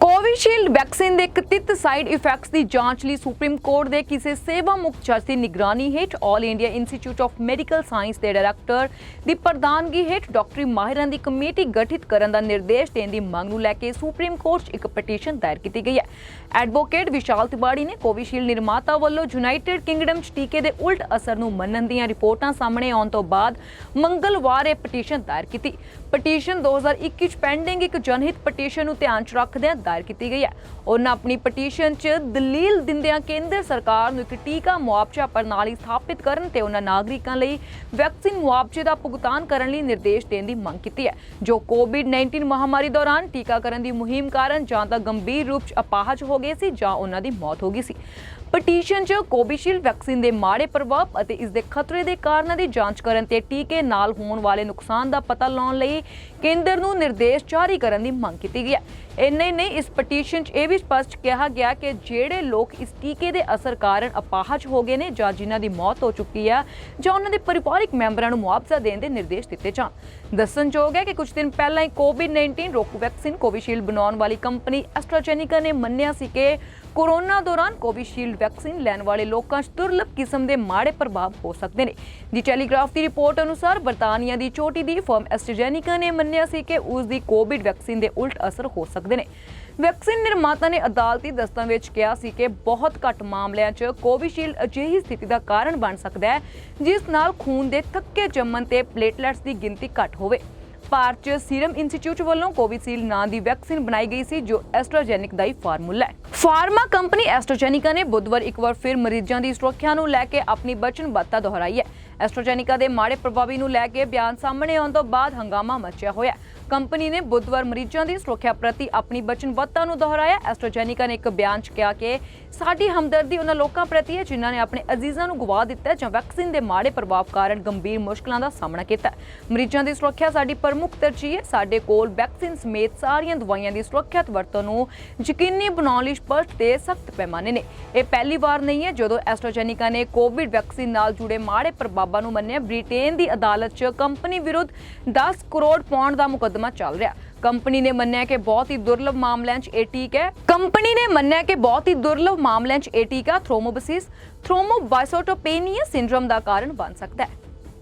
Covishield vaccine ਦੇ ਕਥਿਤ side effects ਦੀ ਜਾਂਚ ਲਈ ਸੁਪਰੀਮ ਕੋਰਟ ਦੇ ਕਿਸੇ ਸੇਵਾ ਮੁਕਤ ਜੱਜ ਦੀ ਨਿਗਰਾਨੀ ਹੇਠ all India institute of medical science ਦੇ ਡਾਇਰੈਕਟਰ ਦੀ ਪ੍ਰਧਾਨਗੀ ਹੇਠ ਡਾਕਟਰੀ ਮਾਹਿਰਾਂ ਦੀ ਕਮੇਟੀ ਗਠਿਤ ਕਰਨ ਦਾ ਨਿਰਦੇਸ਼ ਦੇਣ ਦੀ ਮੰਗ ਨੂੰ ਲੈ ਕੇ ਸੁਪਰੀਮ ਕੋਰਟ 'ਚ ਇੱਕ ਪਟੀਸ਼ਨ ਦਾਇਰ ਕੀਤੀ ਗਈ ਹੈ। ਐਡਵੋਕੇਟ ਵਿਸ਼ਾਲ ਤਿਵਾੜੀ ਨੇ ਕੋਵਿਸ਼ੀਲਡ ਨਿਰਮਾਤਾ ਵੱਲੋਂ ਯੂਨਾਈਟਿਡ ਕਿੰਗਡਮ 'ਚ ਟੀਕੇ ਦੇ ਉਲਟ ਅਸਰ ਨੂੰ ਮੰਨਣ ਦੀਆਂ ਰਿਪੋਰਟਾਂ ਸਾਹਮਣੇ ਆਉਣ ਤੋਂ ਬਾਅਦ ਮੰਗਲਵਾਰ ਇਹ ਪਟੀਸ਼ਨ ਦਾਇਰ ਕੀਤੀ। ਪਟੀਸ਼ਨ 2021 ਚ ਪੈਂਡਿੰਗ ਇੱਕ ਜਨਹਿਤ ਪਟੀਸ਼ਨ ਨੂੰ ਧਿਆਨ ਚ ਰੱਖਦਿਆਂ ਦਾਇਰ ਕੀਤੀ ਗਈ ਹੈ। ਉਹਨਾਂ ਆਪਣੀ ਪਟੀਸ਼ਨ 'ਚ ਦਲੀਲ ਦਿੰਦਿਆਂ ਕੇਂਦਰ ਸਰਕਾਰ ਨੂੰ ਇੱਕ ਟੀਕਾ ਮੁਆਵਜ਼ਾ ਪ੍ਰਣਾਲੀ ਸਥਾਪਿਤ ਕਰਨ ਤੇ ਉਹਨਾਂ ਨਾਗਰਿਕਾਂ ਲਈ ਵੈਕਸੀਨ ਮੁਆਵਜ਼ੇ ਦਾ ਭੁਗਤਾਨ ਕਰਨ ਲਈ ਨਿਰਦੇਸ਼ ਦੇਣ ਦੀ ਮੰਗ ਕੀਤੀ ਹੈ, ਜੋ ਕੋਵਿਡ-19 ਮਹਾਮਾਰੀ ਦੌਰਾਨ ਟੀਕਾਕਰਨ ਦੀ ਮੁਹਿੰਮ ਕਾਰਨ ਜਾਂ ਤਾਂ ਗੰਭੀਰ ਰੂਪ 'ਚ ਅਪਾਹਜ ਹੋ ਗਏ ਸੀ ਜਾਂ ਉਹਨਾਂ ਦੀ ਮੌਤ ਹੋ ਗਈ ਸੀ। ਪਟੀਸ਼ਨ 'ਚ ਕੋਵਿਸ਼ੀਲਡ ਵੈਕਸੀਨ ਦੇ ਮਾੜੇ ਪ੍ਰਭਾਵ ਅਤੇ ਇਸ ਦੇ ਖਤਰੇ ਦੇ ਕਾਰਨਾਂ ਦੀ ਜਾਂਚ ਕਰਨ ਤੇ ਟੀਕੇ ਨਾਲ ਹੋਣ ਵਾਲੇ ਨੁਕਸਾਨ ਦਾ ਪਤਾ ਲਾਉਣ ਲਈ ਕੇਂਦਰ ਨੂੰ ਨਿਰਦੇਸ਼ ਜਾਰੀ ਕਰਨ ਦੀ ਮੰਗ ਕੀਤੀ ਗਈ ਹੈ। ਇੰਨੇ ਹੀ ਨਹੀਂ, ਇਸ ਪਟੀਸ਼ਨ 'ਚ ਇਹ ਵੀ ਸਪਸ਼ਟ ਕਿਹਾ ਗਿਆ ਕਿ ਜਿਹੜੇ ਲੋਕ ਇਸ ਟੀਕੇ ਦੇ ਅਸਰ ਕਾਰਨ ਅਪਾਹਜ ਹੋ ਗਏ ਨੇ ਜਾਂ ਜਿਨ੍ਹਾਂ ਦੀ ਮੌਤ ਹੋ ਚੁੱਕੀ ਹੈ ਜਾਂ ਉਹਨਾਂ ਦੇ ਪਰਿਵਾਰਕ ਮੈਂਬਰਾਂ ਨੂੰ ਮੁਆਵਜ਼ਾ ਦੇਣ ਦੇ ਨਿਰਦੇਸ਼ ਦਿੱਤੇ ਜਾਣ। ਦੱਸਣਯੋਗ ਹੈ ਕਿ ਕੁਝ ਦਿਨ ਪਹਿਲਾਂ ਹੀ ਕੋਵਿਡ-19 ਰੋਕੂ ਵੈਕਸੀਨ ਕੋਵਿਸ਼ੀਲਡ ਬਣਾਉਣ ਵਾਲੀ ਕੰਪਨੀ ਐਸਟਰਾਜੈਨਿਕਾ ਨੇ ਮੰਨਿਆ ਸੀ ਕਿ ਕੋਰੋਨਾ ਦੌਰਾਨ ਕੋਵਿਸ਼ੀਲਡ ਵੈਕਸੀਨ ਲੈਣ ਵਾਲੇ ਲੋਕਾਂ 'ਚ ਦੁਰਲਭ ਕਿਸਮ ਦੇ ਮਾੜੇ ਪ੍ਰਭਾਵ ਹੋ ਸਕਦੇ ਨੇ। ਦੀ ਟੈਲੀਗ੍ਰਾਫ ਦੀ ਰਿਪੋਰਟ ਅਨੁਸਾਰ ਬਰਤਾਨੀਆ ਦੀ ਚੋਟੀ ਦੀ ਫਰਮ ਐਸਟਰਾਜੈਨਿਕਾ ਨੇ ਮੰਨਿਆ ਸੀ ਕਿ ਉਸ ਦੀ ਕੋਵਿਡ ਵੈਕਸੀਨ ਦੇ ਉਲਟ ਅਸਰ ਹੋ ਸਕਦੇ ਨੇ। ਵੈਕਸੀਨ ਨਿਰਮਾਤਾ ਨੇ ਅਦਾਲਤੀ ਦਸਤਾਵੇਜ਼ 'ਚ ਕਿਹਾ ਸੀ ਕਿ ਬਹੁਤ ਘੱਟ ਮਾਮਲਿਆਂ 'ਚ ਕੋਵਿਸ਼ੀਲਡ ਅਜਿਹੀ ਸਥਿਤੀ ਦਾ ਕਾਰਨ ਬਣ ਸਕਦਾ ਹੈ, ਜਿਸ ਨਾਲ ਖੂਨ ਦੇ ਥੱਕੇ ਜੰਮਣ ਤੇ ਪਲੇਟਲੈਟਸ ਦੀ ਗਿਣਤੀ ਘੱਟ ਹੋਵੇ। ਭਾਰਤ 'ਚ ਸੀਰਮ ਇੰਸਟੀਚਿਊਟ ਵੱਲੋਂ ਕੋਵਿਸ਼ੀਲਡ ਨਾਂ ਦੀ ਵੈਕਸੀਨ ਬਣਾਈ ਗਈ ਸੀ, ਜੋ ਐਸਟਰਾਜੈਨਿਕ ਦਾ ਹੀ ਫਾਰਮੂਲਾ ਹੈ। ਫਾਰਮਾ ਕੰਪਨੀ ਐਸਟਰਾਜੈਨਿਕਾ ਨੇ ਬੁੱਧਵਾਰ ਇੱਕ ਵਾਰ ਫਿਰ ਮਰੀਜ਼ਾਂ ਦੀ ਸੁਰੱਖਿਆ ਨੂੰ ਲੈ ਕੇ ਆਪਣੀ ਵਚਨਬੱਧਤਾ ਦੁਹਰਾਈ ਹੈ। ਐਸਟਰਾਜੈਨਿਕਾ ਦੇ ਮਾੜੇ ਪ੍ਰਭਾਵੀ ਨੂੰ ਲੈ ਕੇ ਬਿਆਨ ਸਾਹਮਣੇ ਆਉਣ ਤੋਂ ਬਾਅਦ ਹੰਗਾਮਾ ਮਚਿਆ ਹੋਇਆ ਕੰਪਨੀ ਨੇ ਬੁੱਧਵਾਰ ਮਰੀਜ਼ਾਂ ਦੀ ਸੁਰੱਖਿਆ ਪ੍ਰਤੀ ਆਪਣੀ ਵਚਨਬੱਧਤਾ ਨੂੰ ਦੁਹਰਾਇਆ। ਐਸਟਰਾਜੈਨਿਕਾ ਨੇ ਇੱਕ ਬਿਆਨ 'ਚ ਕਿਹਾ ਕਿ ਸਾਡੀ ਹਮਦਰਦੀ ਉਹਨਾਂ ਲੋਕਾਂ ਪ੍ਰਤੀ ਹੈ ਜਿਨ੍ਹਾਂ ਨੇ ਆਪਣੇ ਅਜ਼ੀਜ਼ਾਂ ਨੂੰ ਗਵਾ ਦਿੱਤਾ ਜਾਂ ਵੈਕਸੀਨ ਦੇ ਮਾੜੇ ਪ੍ਰਭਾਵ ਕਾਰਨ ਗੰਭੀਰ ਮੁਸ਼ਕਲਾਂ ਦਾ ਸਾਹਮਣਾ ਕੀਤਾ। ਮਰੀਜ਼ਾਂ ਦੀ ਸੁਰੱਖਿਆ ਸਾਡੀ ਪ੍ਰਮੁੱਖ ਤਰਜੀਹ ਹੈ। ਸਾਡੇ ਕੋਲ ਵੈਕਸੀਨ ਸਮੇਤ ਸਾਰੀਆਂ ਦਵਾਈਆਂ ਦੀ ਸੁਰੱਖਿਅਤ ਵਰਤੋਂ ਨੂੰ ਯਕੀਨੀ ਬਣਾਉਣ ਲਈ ਸਪਸ਼ਟ ਤੇ ਸਖਤ ਪੈਮਾਨੇ ਨੇ। ਇਹ ਪਹਿਲੀ ਵਾਰ ਨਹੀਂ ਹੈ ਜਦੋਂ ਐਸਟ੍ਰੋਜੈਨਿਕਾ ਨੇ ਕੋਵਿਡ ਵੈਕਸੀਨ ਨਾਲ ਜੁੜੇ ਮਾੜੇ ਪ੍ਰਭਾਵ ਨੂੰ ਮੰਨਿਆ, ਬ੍ਰਿਟੇਨ ਦੀ ਅਦਾਲਤ 'ਚ ਕੰਪਨੀ ਵਿਰੁੱਧ 10 ਕਰੋੜ ਪਾਉਂਡ ਦਾ ਮੁਕੱਦਮਾ ਚੱਲ ਰਿਹਾ। ਕੰਪਨੀ ਨੇ ਮੰਨਿਆ ਕਿ ਬਹੁਤ ਹੀ ਦੁਰਲਭ ਮਾਮਲਿਆਂ 'ਚ ਇਹ ਟੀਕਾ ਹੈ। ਕੰਪਨੀ ਨੇ ਮੰਨਿਆ ਕਿ ਬਹੁਤ ਹੀ ਦੁਰਲਭ ਮਾਮਲਿਆਂ 'ਚ ਇਹ ਟੀਕਾ ਥ੍ਰੋਮੋਬਸਿਸ ਥ੍ਰੋਮੋਬਾਈਸੋਟੋਪੇਨੀਆ ਸਿੰਡਰੋਮ ਦਾ ਕਾਰਨ ਬਣ ਸਕਦਾ ਹੈ।